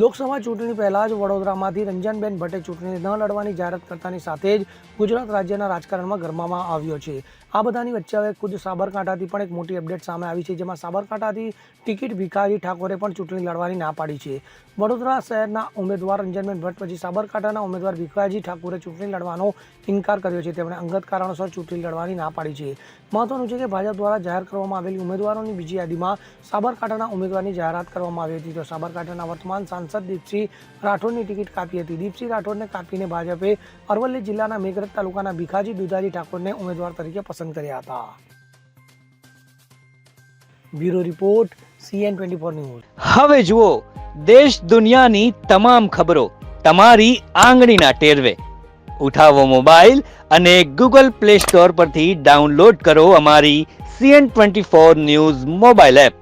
લોકસભા ચૂંટણી પહેલાં જ વડોદરામાંથી રંજનબેન ભટ્ટે ચૂંટણી ન લડવાની જાહેરાત કરતાની સાથે જ ગુજરાત રાજ્યના રાજકારણમાં ગરમામાં આવ્યો છે. આ બધાની વચ્ચે હવે ખુદ સાબરકાંઠાથી પણ એક મોટી અપડેટ સામે આવી છે, જેમાં સાબરકાંઠાથી ટિકિટ ભિખારી ઠાકોરે પણ ચૂંટણી લડવાની ના પાડી છે. વડોદરા શહેરના ઉમેદવાર રંજનબેન ભટ્ટ પછી સાબરકાંઠાના ઉમેદવાર ભીખાજી ઠાકોરે ચૂંટણી લડવાનો ઇનકાર કર્યો છે. તેમણે અંગત કારણોસર ચૂંટણી લડવાની ના પાડી છે. મહત્વનું છે કે ભાજપ દ્વારા જાહેર કરવામાં આવેલી ઉમેદવારોની બીજી યાદીમાં સાબરકાંઠાના ઉમેદવારની જાહેરાત કરવામાં આવી હતી. તો સાબરકાંઠાના વર્તમાન સાંસદ દીપસિંહ રાઠોડની ટિકિટ કાપી હતી. દીપસિંહ રાઠોડને કાપીને ભાજપે અરવલ્લી જિલ્લાના મેઘરજ તાલુકાના ભીખાજી દુધાજી ઠાકોરને ઉમેદવાર તરીકે પસંદ કર્યા હતા. Bureau report, CN twenty four news. હવે જુઓ, દેશ દુનિયાની તમામ ખબરો તમારી આંગળીના ટેરવે. ઉઠાવો મોબાઈલ અને ગૂગલ પ્લે સ્ટોર પરથી ડાઉનલોડ કરો અમારી CN twenty four news mobile app.